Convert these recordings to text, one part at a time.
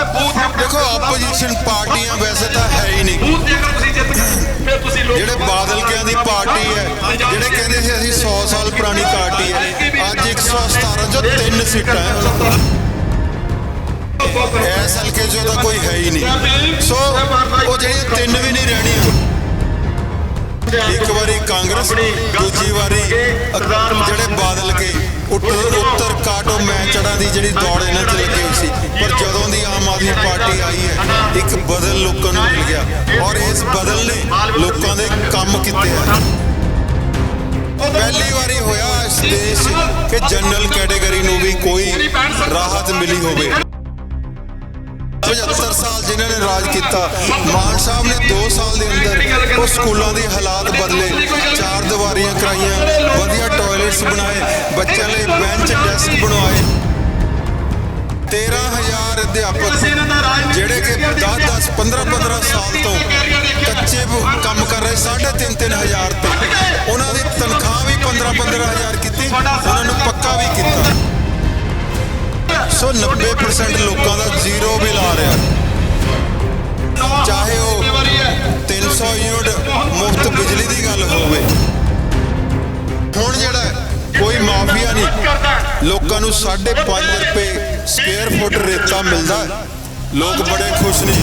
ਦੇਖੋ ਆਪੋਜੀਸ਼ਨ ਪਾਰਟੀਆਂ ਵੈਸੇ ਤਾਂ ਹੈ ਹੀ ਨਹੀਂ। ਜਿਹੜੇ ਬਾਦਲ ਕਿਆਂ ਦੀ ਪਾਰਟੀ ਹੈ, ਜਿਹੜੇ ਕਹਿੰਦੇ ਸੀ ਅਸੀਂ 100 ਸਾਲ ਪੁਰਾਣੀ ਪਾਰਟੀ ਹੈ, ਅੱਜ 117 ਚੋਂ ਤਿੰਨ ਸੀਟਾਂ ਹੈ। ਉਹਨਾਂ ਹਲਕੇ 'ਚੋਂ ਤਾਂ ਕੋਈ ਹੈ ਹੀ ਨਹੀਂ। ਸੋ, ਉਹ ਜਿਹੜੀਆਂ ਤਿੰਨ ਵੀ ਨਹੀਂ ਰਹਿਣੀਆਂ, ਇੱਕ ਵਾਰੀ ਕਾਂਗਰਸ, ਦੂਜੀ ਵਾਰੀ ਜਿਹੜੇ ਬਾਦਲ ਕੇ ਉੱਤਰ ਉੱਤਰ ਕਾਟੋ ਮੈਚੜਾਂ ਦੀ ਜਿਹੜੀ ਦੌੜ ਇਹਨਾਂ 'ਚ ਲੱਗੀ ਹੋਈ ਸੀ, ਪਰ ਜਦੋਂ ਦੀ ਇੱਕ ਬਦਲ ਲੋਕਾਂ ਨੂੰ ਮਿਲ ਗਿਆ ਔਰ ਇਸ ਬਦਲ ਨੇ ਲੋਕਾਂ ਦੇ ਕੰਮ ਕੀਤੇ ਆ। ਪਹਿਲੀ ਵਾਰੀ ਹੋਇਆ ਇਸ ਦੇਸ਼ ਕਿ ਜਨਰਲ ਕੈਟਾਗਰੀ ਨੂੰ ਵੀ ਕੋਈ ਰਾਹਤ ਮਿਲੀ ਹੋਵੇ। 75 ਸਾਲ ਜਿਨ੍ਹਾਂ ਨੇ ਰਾਜ ਕੀਤਾ, ਮਾਨ ਸਾਹਿਬ ਨੇ 2 ਸਾਲ ਦੇ ਅੰਦਰ ਉਹ ਸਕੂਲਾਂ ਦੇ ਹਾਲਾਤ ਬਦਲੇ, ਚਾਰ ਦੀਵਾਰੀਆਂ ਕਰਾਈਆਂ, ਵਧੀਆ ਟਾਇਲਟਸ ਬਣਾਏ, ਬੱਚਿਆਂ ਲਈ ਬੈਂਚ ਡੈਸਕ ਬਣਵਾਏ। 13000 ਅਧਿਆਪਕ, ਜਿਹੜੇ ਕਿ 10 10 15 15 ਸਾਲ ਤੋਂ ਕੱਚੇ ਕੰਮ ਕਰ ਰਹੇ 3.5 3000 ਤੇ। ਉਹਨਾਂ ਦੀ ਤਨਖਾਹ ਵੀ 15 15000 ਕੀਤੀ, ਉਹਨਾਂ ਨੂੰ ਪੱਕਾ ਵੀ ਕੀਤਾ। ਸੋ 90% ਲੋਕਾਂ ਦਾ ਜ਼ੀਰੋ ਬਿਲ ਆ ਰਿਹਾ। ਚਾਹੇ ਉਹ 300 ਯੂਨਿਟ ਮੁਫਤ ਬਿਜਲੀ ਦੀ ਗੱਲ ਹੋਵੇ ਲੋਕਾਂ ਨੂੰ 5.5 ਰੁਪਏ ਸਕੁਅਰ ਫੁੱਟ ਰੇਤਾ ਮਿਲਦਾ ਹੈ। ਲੋਕ ਬੜੇ ਖੁਸ਼ ਨੇ।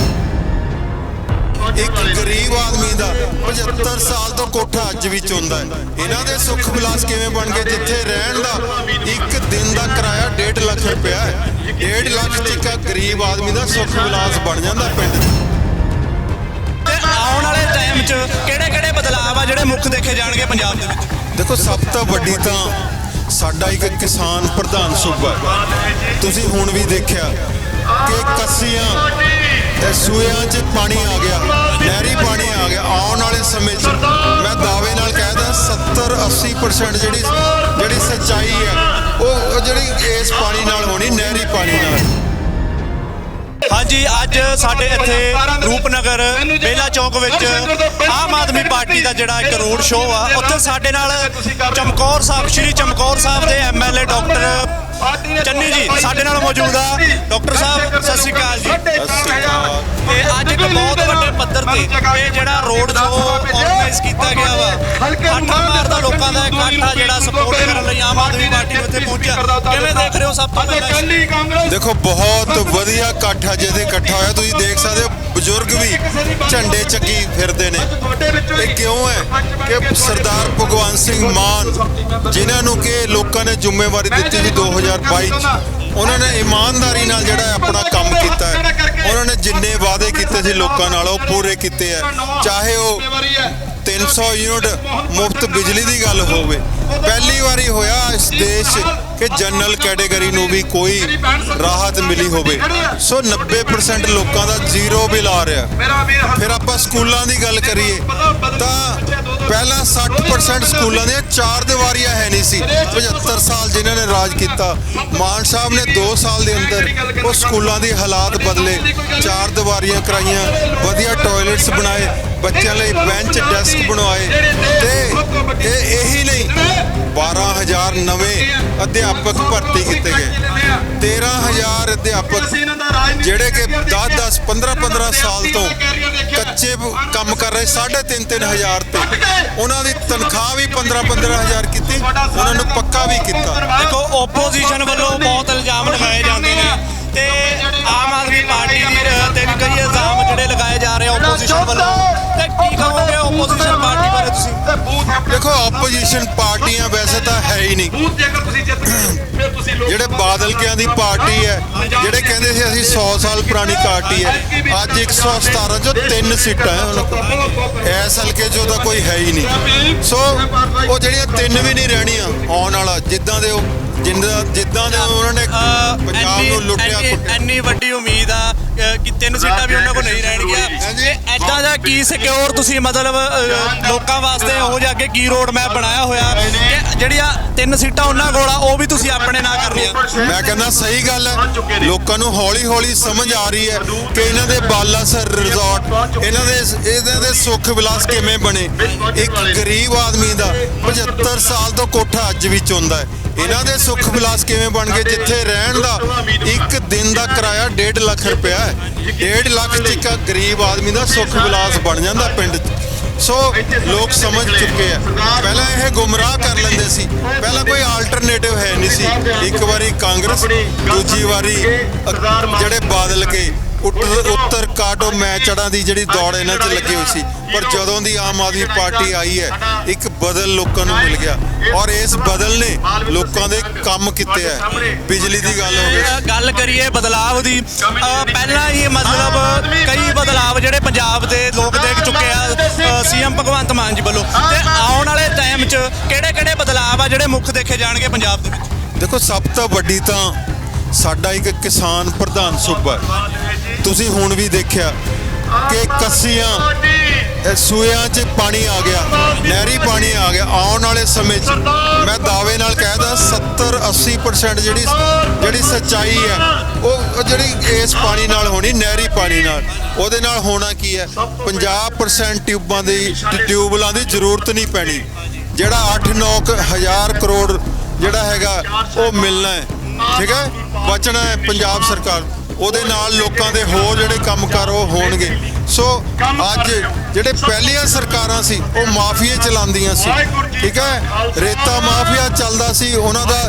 ਇੱਕ ਗਰੀਬ ਆਦਮੀ ਦਾ 75 ਸਾਲ ਤੋਂ ਕੋਠਾ ਅੱਜ ਵੀ ਚੁੰਦਾ ਹੈ। ਇਹਨਾਂ ਦੇ ਸੁੱਖ ਵਿਲਾਸ ਕਿਵੇਂ ਬਣ ਗਏ? ਜਿੱਥੇ ਰਹਿਣ ਦਾ ਇੱਕ ਦਿਨ ਦਾ ਕਿਰਾਇਆ 1.5 ਲੱਖ ਰੁਪਇਆ ਹੈ। 1.5 ਲੱਖ ਇੱਕ ਗਰੀਬ ਆਦਮੀ ਦਾ ਸੁੱਖ ਵਿਲਾਸ ਬਣ ਜਾਂਦਾ ਪਿੰਡ ਤੇ ਆਉਣ ਵਾਲੇ ਟਾਈਮ 'ਚ ਕਿਹੜੇ ਕਿਹੜੇ ਬਦਲਾਅ ਆ ਜਿਹੜੇ ਮੁੱਖ ਦੇਖੇ ਜਾਣਗੇ ਪੰਜਾਬ ਦੇ ਵਿੱਚ? ਦੇਖੋ ਸਭ ਤੋਂ ਵੱਡੀ ਤਾਂ ਸਾਡਾ ਇੱਕ ਕਿਸਾਨ ਪ੍ਰਧਾਨ ਸੂਬਾ ਤੁਸੀਂ ਹੁਣ ਵੀ ਦੇਖਿਆ ਕਿ ਕੱਸੀਆਂ ਤੇ ਸੂਇਆਂ 'ਚ ਪਾਣੀ ਆ ਗਿਆ, ਨਹਿਰੀ ਪਾਣੀ ਆ ਗਿਆ, ਆਉਣ ਵਾਲੇ ਸਮੇਂ 'ਚ। ਮੈਂ ਦਾਅਵੇ ਨਾਲ ਕਹਿਦਾ 70 80% ਜਿਹੜੀ ਜਿਹੜੀ ਸੱਚਾਈ ਹੈ, ਉਹ ਜਿਹੜੀ ਇਸ ਪਾਣੀ ਨਾਲ ਹੋਣੀ, ਨਹਿਰੀ ਪਾਣੀ ਨਾਲ। ਹਾਂਜੀ ਅੱਜ ਸਾਡੇ ਇੱਥੇ ਰੂਪਨਗਰ ਬੇਲਾ ਚੌਕ ਵਿੱਚ ਆਮ ਆਦਮੀ ਪਾਰਟੀ ਦਾ ਜਿਹੜਾ ਇੱਕ ਰੋਡ ਸ਼ੋਅ ਆ ਉੱਥੇ ਸਾਡੇ ਨਾਲ ਚਮਕੌਰ ਸਾਹਿਬ ਸ਼੍ਰੀ ਚਮਕੌਰ ਸਾਹਿਬ ਦੇ ਐਮਐਲਏ ਡਾਕਟਰ ਚੰਨੀ ਜੀ ਸਾਡੇ ਨਾਲ ਮੌਜੂਦ ਆ। ਡਾਕਟਰ ਸਾਹਿਬ ਸਤਿ ਸ਼੍ਰੀ ਅਕਾਲ ਜੀ। ਤੇ ਅੱਜ ਇੱਕ ਬਹੁਤ ਵੱਡੇ ਪੱਧਰ ਤੇ ਇਹ ਜਿਹੜਾ ਰੋਡ ਸ਼ੋਅ ਆਰਗੇਨਾਈਜ਼ ਕੀਤਾ ਗਿਆ ਵਾ ਆਠਾ ਮਾਰਦਾ ਲੋਕਾਂ ਦਾ ਇਕੱਠ ਜਿਹੜਾ ਸਪੋਰਟ ਕਰਨ ਲਈ ਆਮ ਆਦਮੀ ਪਾਰਟੀ ਇੱਥੇ ਪਹੁੰਚਿਆ। ਕਿਵੇਂ ਦੇਖ ਰਹੇ ਹੋ ਸਭ ਤੋਂ ਪਹਿਲਾਂ ਦੇਖੋ ਬਹੁਤ ਵਧੀਆ ਇਕੱਠ ਜਿਹਦੇ ਇਕੱਠਾ ਹੋਇਆ। ਤੁਸੀਂ ਦੇਖ ਸਕਦੇ ਹੋ ਬਜ਼ੁਰਗ ਵੀ ਝੰਡੇ ਚੱਕੀ ਫਿਰਦੇ ਨੇ। ਇਹ ਕਿਉਂ ਹੈ ਕਿ ਸਰਦਾਰ ਭਗਵੰਤ ਸਿੰਘ ਮਾਨ ਜਿਨ੍ਹਾਂ ਨੂੰ ਕਿ ਲੋਕਾਂ ਨੇ ਜ਼ਿੰਮੇਵਾਰੀ ਦਿੱਤੀ ਸੀ 2022 ਚ ਉਹਨਾਂ ਨੇ ਇਮਾਨਦਾਰੀ ਨਾਲ ਜਿਹੜਾ ਆਪਣਾ ਕੰਮ ਕੀਤਾ ਹੈ ਉਹਨਾਂ ਨੇ ਜਿੰਨੇ ਵਾਅਦੇ ਕੀਤੇ ਸੀ ਲੋਕਾਂ ਨਾਲ ਉਹ ਪੂਰੇ ਕੀਤੇ ਆ। ਚਾਹੇ ਉਹ 300 ਯੂਨਿਟ ਮੁਫਤ ਬਿਜਲੀ ਦੀ ਗੱਲ ਹੋਵੇ। ਪਹਿਲੀ ਵਾਰੀ ਹੋਇਆ ਇਸ ਦੇਸ਼ 'ਚ ਕਿ ਜਨਰਲ ਕੈਟਾਗਰੀ ਨੂੰ ਵੀ ਕੋਈ ਰਾਹਤ ਮਿਲੀ ਹੋਵੇ। ਸੋ 90% ਲੋਕਾਂ ਦਾ ਜ਼ੀਰੋ ਬਿੱਲ ਆ ਰਿਹਾ। ਫਿਰ ਆਪਾਂ ਸਕੂਲਾਂ ਦੀ ਗੱਲ ਕਰੀਏ, ਤਾਂ ਪਹਿਲਾਂ 60% ਸਕੂਲਾਂ ਦੀਆਂ ਚਾਰ ਦੀਵਾਰੀਆਂ ਹੈ ਨਹੀਂ ਸੀ। 75 ਸਾਲ ਜਿਨ੍ਹਾਂ ਨੇ ਰਾਜ ਕੀਤਾ, ਮਾਨ ਸਾਹਿਬ ਨੇ 2 ਸਾਲ ਦੇ ਅੰਦਰ ਉਹ ਸਕੂਲਾਂ ਦੇ ਹਾਲਾਤ ਬਦਲੇ, ਚਾਰ ਦੀਵਾਰੀਆਂ ਕਰਾਈਆਂ, ਵਧੀਆ ਟਾਇਲਟਸ ਬਣਾਏ ਬੱਚਿਆਂ ਲਈ ਬੈਂਚ ਡੈਸਕ ਬਣਵਾਏ ਤੇ ਇਹ ਇਹੀ ਨਹੀਂ 12000 ਨਵੇਂ ਅਧਿਆਪਕ ਭਰਤੀ ਕੀਤੇ ਗਏ। 13000 ਅਧਿਆਪਕ ਜਿਹੜੇ ਕਿ 10 10 15 15 ਸਾਲ ਤੋਂ ਕੱਚੇ ਕੰਮ ਕਰ ਰਹੇ 3.5 3000 ਤੇ। ਉਹਨਾਂ ਦੀ ਤਨਖਾਹ ਵੀ 15 15000 ਕੀਤੀ, ਉਹਨਾਂ ਨੂੰ ਪੱਕਾ ਵੀ ਕੀਤਾ। ਦੇਖੋ ਓਪੋਜੀਸ਼ਨ ਵੱਲੋਂ ਬਹੁਤ ਇਲਜ਼ਾਮ ਲਗਾਏ ਜਾਂਦੇ ਨੇ। ਤੇ ਆਮ ਆਦਮੀ ਪਾਰਟੀ ਦੀ ਤੇ ਵੀ ਕਈ ਇਲਜ਼ਾਮ ਜਿਹੜੇ ਲਗਾਏ ਜਾ ਰਹੇ ਓਪੋਜੀਸ਼ਨ ਵੱਲੋਂ। ਕੀ ਕਹੋਗੇ ਓਪੋਜੀਸ਼ਨ ਪਾਰਟੀ ਬਾਰੇ ਤੁਸੀਂ? ਦੇਖੋ ਆਪੋਜੀਸ਼ਨ ਪਾਰਟੀਆਂ ਵੈਸੇ ਤਾਂ ਹੈ ਹੀ ਨਹੀਂ। ਬੂਥ ਜੇਕਰ ਤੁਸੀਂ ਜਿੱਤ ਗਏ ਫਿਰ ਤੁਸੀਂ ਲੋਕ ਜਿਹੜੇ ਬਾਦਲ ਕਿਆਂ ਦੀ ਪਾਰਟੀ ਹੈ ਜਿਹੜੇ ਕਹਿੰਦੇ ਸੀ ਅਸੀਂ 100 ਸਾਲ ਪੁਰਾਣੀ ਪਾਰਟੀ ਹੈ ਅੱਜ 117 ਚੋਂ ਤਿੰਨ ਸੀਟਾਂ ਹੈ ਉਹਨਾਂ ਕੋਲ ਇਸ ਹਲਕੇ 'ਚੋਂ ਤਾਂ ਕੋਈ ਹੈ ਹੀ ਨਹੀਂ। ਸੋ ਉਹ ਜਿਹੜੀਆਂ ਤਿੰਨ ਵੀ ਨਹੀਂ ਰਹਿਣੀਆਂ ਆਉਣ ਵਾਲਾ ਜਿੱਦਾਂ ਦੇ ਉਹ ਜਿੰਦਾ ਜਿੱਦਾਂ ਦੇ ਉਹਨਾਂ ਨੇ ਪੰਜਾਬ ਨੂੰ ਲੁੱਟਿਆ ਇੰਨੀ- ਵੱਡੀ ਉਮੀਦ ਆ ਕਿ ਤਿੰਨ ਸੀਟਾਂ ਵੀ ਉਹਨਾਂ ਕੋਲ ਨਹੀਂ ਰਹਿਣਗੀਆਂ। ਕੀ ਸਿਕਿਉਰ ਤੁਸੀਂ ਮਤਲਬ ਅ, ਲੋਕਾਂ ਵਾਸਤੇ ਉਹ ਜਿਹਾ ਅੱਗੇ ਕੀ ਰੋਡ ਮੈਪ ਬਣਾਇਆ ਹੋਇਆ? ਕਿ ਜਿਹੜੀਆਂ ਤਿੰਨ ਸੀਟਾਂ ਉਹਨਾਂ ਕੋਲ ਆ ਉਹ ਵੀ ਤੁਸੀਂ ਆਪਣੇ ਨਾਂ ਕਰਨੀਆਂ ਮੈਂ ਕਹਿੰਦਾ ਸਹੀ ਗੱਲ ਹੈ। ਲੋਕਾਂ ਨੂੰ ਹੌਲੀ ਹੌਲੀ ਸਮਝ ਆ ਰਹੀ ਹੈ ਕਿ ਇਹਨਾਂ ਦੇ ਬਾਲਾਸਰ ਰਿਜ਼ੋਰਟ ਇਹਨਾਂ ਦੇ ਇਹਨਾਂ ਦੇ ਸੁੱਖ ਵਿਲਾਸ ਕਿਵੇਂ ਬਣੇ? ਇੱਕ ਗਰੀਬ ਆਦਮੀ ਦਾ 75 ਸਾਲ ਤੋਂ ਕੋਠਾ ਅੱਜ ਵੀ ਚੁੰਦਾ ਹੈ। ਇਹਨਾਂ ਦੇ ਸੁੱਖ ਵਿਲਾਸ ਕਿਵੇਂ ਬਣ ਗਏ? ਜਿੱਥੇ ਰਹਿਣ ਦਾ ਇੱਕ ਦਿਨ ਦਾ ਕਿਰਾਇਆ 1.5 ਲੱਖ ਰੁਪਇਆ ਹੈ। 1.5 ਲੱਖ ਚ ਇੱਕ ਗਰੀਬ ਆਦਮੀ ਦਾ ਸੁੱਖ ਵਿਲਾਸ ਬਣ ਜਾਂਦਾ ਪਿੰਡ 'ਚ। ਸੋ ਲੋਕ ਸਮਝ ਚੁੱਕੇ ਆ। ਪਹਿਲਾਂ ਇਹ ਗੁੰਮਰਾਹ ਕਰ ਲੈਂਦੇ ਸੀ। ਪਹਿਲਾਂ ਕੋਈ ਆਲਟਰਨੇਟਿਵ ਹੈ ਨਹੀਂ ਸੀ। ਇੱਕ ਵਾਰੀ ਕਾਂਗਰਸ ਦੂਜੀ ਵਾਰੀ ਜਿਹੜੇ ਬਾਦਲ ਕੇ ਉੱਤਰ ਉੱਤਰ ਕਾਟੋ ਮੈਚੜਾਂ ਦੀ ਜਿਹੜੀ ਦੌੜ ਇਹਨਾਂ 'ਚ ਲੱਗੀ ਹੋਈ ਸੀ। ਪਰ ਜਦੋਂ ਦੀ ਆਮ ਆਦਮੀ ਪਾਰਟੀ ਆਈ ਹੈ ਇੱਕ ਬਦਲ ਲੋਕਾਂ ਨੂੰ ਮਿਲ ਗਿਆ। ਔਰ ਇਸ ਬਦਲ ਨੇ ਲੋਕਾਂ ਦੇ ਕੰਮ ਕੀਤੇ ਆ। ਬਿਜਲੀ ਦੀ ਗੱਲ ਹੋਵੇ ਅ, ਗੱਲ ਕਰੀਏ ਬਦਲਾਵ ਦੀ ਪਹਿਲਾਂ ਹੀ ਮਤਲਬ ਬਦਲਾਵ ਜਿਹੜੇ ਪੰਜਾਬ ਦੇ ਲੋਕ ਦੇਖ ਚੁੱਕੇ ਆ ਸੀਐਮ ਭਗਵੰਤ ਮਾਨ ਜੀ ਵੱਲੋਂ। ਤੇ ਆਉਣ ਵਾਲੇ ਟਾਈਮ 'ਚ ਕਿਹੜੇ ਕਿਹੜੇ ਬਦਲਾਵ ਆ ਜਿਹੜੇ ਮੁੱਖ ਦੇਖੇ ਜਾਣਗੇ ਪੰਜਾਬ ਦੇ ਵਿੱਚ? ਦੇਖੋ ਸਭ ਤੋਂ ਵੱਡੀ ਤਾਂ ਸਾਡਾ ਇੱਕ ਕਿਸਾਨ ਪ੍ਰਧਾਨ ਸੂਬਾ ਤੁਸੀਂ ਹੁਣ ਵੀ ਦੇਖਿਆ ਕਿ ਕੱਸੀਆਂ ਸੂਇਆਂ 'ਚ ਪਾਣੀ ਆ ਗਿਆ, ਨਹਿਰੀ ਪਾਣੀ ਆ ਗਿਆ, ਆਉਣ ਵਾਲੇ ਸਮੇਂ 'ਚ। ਮੈਂ ਦਾਅਵੇ ਨਾਲ ਕਹਿਦਾ 70 80% ਜਿਹੜੀ ਜਿਹੜੀ ਸੱਚਾਈ ਹੈ, ਉਹ ਜਿਹੜੀ ਇਸ ਪਾਣੀ ਨਾਲ ਹੋਣੀ, ਨਹਿਰੀ ਪਾਣੀ ਨਾਲ। ਉਹਦੇ ਨਾਲ ਹੋਣਾ ਕੀ ਹੈ? 50% ਟਿਊਬਾਂ ਦੀ, ਟਿਊਬਲਾਂ ਦੀ ਜ਼ਰੂਰਤ ਨਹੀਂ ਪੈਣੀ। ਜਿਹੜਾ 8-9 ਹਜ਼ਾਰ ਕਰੋੜ ਜਿਹੜਾ ਹੈਗਾ, ਉਹ ਮਿਲਣਾ ਹੈ। ਠੀਕ ਹੈ? ਬਚਣਾ ਹੈ ਪੰਜਾਬ ਸਰਕਾਰ ਉਹਦੇ ਨਾਲ ਲੋਕਾਂ ਦੇ ਹੋਰ ਜਿਹੜੇ ਕੰਮ ਕੰਮਕਾਰ ਉਹ ਹੋਣਗੇ। ਸੋ ਅੱਜ ਜਿਹੜੇ ਪਹਿਲੀਆਂ ਸਰਕਾਰਾਂ ਸੀ ਉਹ ਮਾਫੀਏ ਚਲਾਉਂਦੀਆਂ ਸੀ। ਠੀਕ ਹੈ? ਰੇਤਾ ਮਾਫੀਆ ਚੱਲਦਾ ਸੀ ਉਹਨਾਂ ਦਾ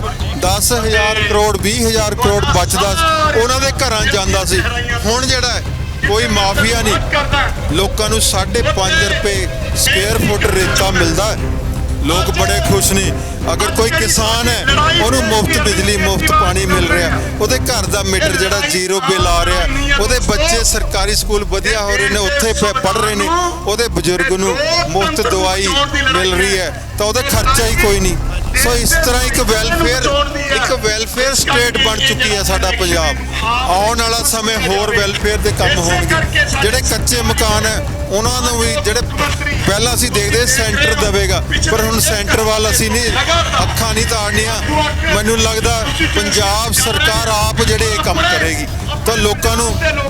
10000 ਕਰੋੜ 20000 ਕਰੋੜ ਬਚਦਾ ਸੀ। ਉਹਨਾਂ ਦੇ ਘਰਾਂ ਜਾਂਦਾ ਸੀ। ਹੁਣ ਜਿਹੜਾ ਕੋਈ ਮਾਫੀਆ ਨਹੀਂ। ਲੋਕਾਂ ਨੂੰ 5.5 ਰੁਪਏ ਸਕੁਅਰ ਫੁੱਟ ਰੇਤਾ ਮਿਲਦਾ ਲੋਕ ਬੜੇ ਖੁਸ਼ ਨੇ। ਅਗਰ ਕੋਈ ਕਿਸਾਨ ਹੈ, ਉਹਨੂੰ ਮੁਫਤ ਬਿਜਲੀ, ਮੁਫਤ ਪਾਣੀ ਮਿਲ ਰਿਹਾ। ਉਹਦੇ ਘਰ ਦਾ ਮੀਟਰ ਜਿਹੜਾ ਜ਼ੀਰੋ ਬਿੱਲ ਆ ਰਿਹਾ, ਉਹਦੇ ਬੱਚੇ ਸਰਕਾਰੀ ਸਕੂਲ ਵਧੀਆ ਹੋ ਰਹੇ ਨੇ, ਉੱਥੇ ਪੜ੍ਹ ਰਹੇ ਨੇ। ਉਹਦੇ ਬਜ਼ੁਰਗ ਨੂੰ ਮੁਫਤ ਦਵਾਈ ਮਿਲ ਰਹੀ ਹੈ, ਤਾਂ ਉਹਦਾ ਖਰਚਾ ਹੀ ਕੋਈ ਨਹੀਂ। ਸੋ ਇਸ ਤਰ੍ਹਾਂ ਇੱਕ ਵੈਲਫੇਅਰ ਇੱਕ ਵੈਲਫੇਅਰ ਸਟੇਟ ਬਣ ਚੁੱਕੀ ਹੈ ਸਾਡਾ ਪੰਜਾਬ। ਆਉਣ ਵਾਲਾ ਸਮੇਂ ਹੋਰ ਵੈਲਫੇਅਰ ਦੇ ਕੰਮ ਹੋਣਗੇ। ਜਿਹੜੇ ਕੱਚੇ ਮਕਾਨ ਹੈ ਉਹਨਾਂ ਨੂੰ ਵੀ ਜਿਹੜੇ ਪਹਿਲਾਂ ਅਸੀਂ ਦੇਖਦੇ ਸੈਂਟਰ ਦੇਵੇਗਾ ਪਰ ਹੁਣ ਸੈਂਟਰ ਵੱਲ ਅਸੀਂ ਨਹੀਂ ਅੱਖਾਂ ਨਹੀਂ ਤਾੜਨੀਆਂ ਮੈਨੂੰ ਲੱਗਦਾ ਪੰਜਾਬ ਸਰਕਾਰ ਆਪ ਜਿਹੜੇ ਇਹ ਕੰਮ ਕਰੇਗੀ। ਤਾਂ ਲੋਕਾਂ ਨੂੰ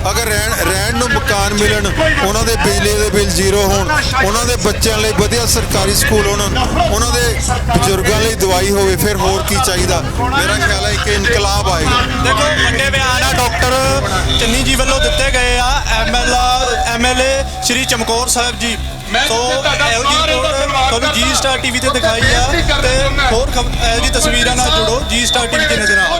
ਅਗਰ ਰਹਿਣ ਰਹਿਣ ਨੂੰ ਮਕਾਨ ਮਿਲਣ ਉਹਨਾਂ ਦੇ ਬਿਜਲੀ ਦੇ ਬਿੱਲ ਜ਼ੀਰੋ ਹੋਣ ਉਹਨਾਂ ਦੇ ਬੱਚਿਆਂ ਲਈ ਵਧੀਆ ਸਰਕਾਰੀ ਸਕੂਲ ਹੋਣ ਉਹਨਾਂ ਦੇ ਬਜ਼ੁਰਗਾਂ ਲਈ ਦਵਾਈ ਹੋਵੇ ਫਿਰ ਹੋਰ ਕੀ ਚਾਹੀਦਾ? ਮੇਰਾ ਖਿਆਲ ਹੈ ਕਿ ਇਨਕਲਾਬ ਆਏਗਾ। ਦੇਖੋ ਵੱਡੇ ਬਿਆਨ ਆ ਡਾਕਟਰ ਚੰਨੀ ਜੀ ਵੱਲੋਂ ਦਿੱਤੇ ਗਏ ਆ ਐਮਐਲ ਐਮਐਲਏ ਸ਼੍ਰੀ ਚਮਕੌਰ ਸਾਹਿਬ ਜੀ। ਸੋ ਇਹੋ ਜੀ ਰਿਪੋਰਟ ਤੁਹਾਨੂੰ ਜੀ ਸਟਾਰ ਟੀਵੀ ਤੇ ਦਿਖਾਈ ਆ ਤੇ ਹੋਰ ਇਹੋ ਜੀ ਤਸਵੀਰਾਂ ਨਾਲ ਜੁੜੋ ਜੀ ਸਟਾਰ ਟੀਵੀ ਦੇ ਨਜ਼ਰ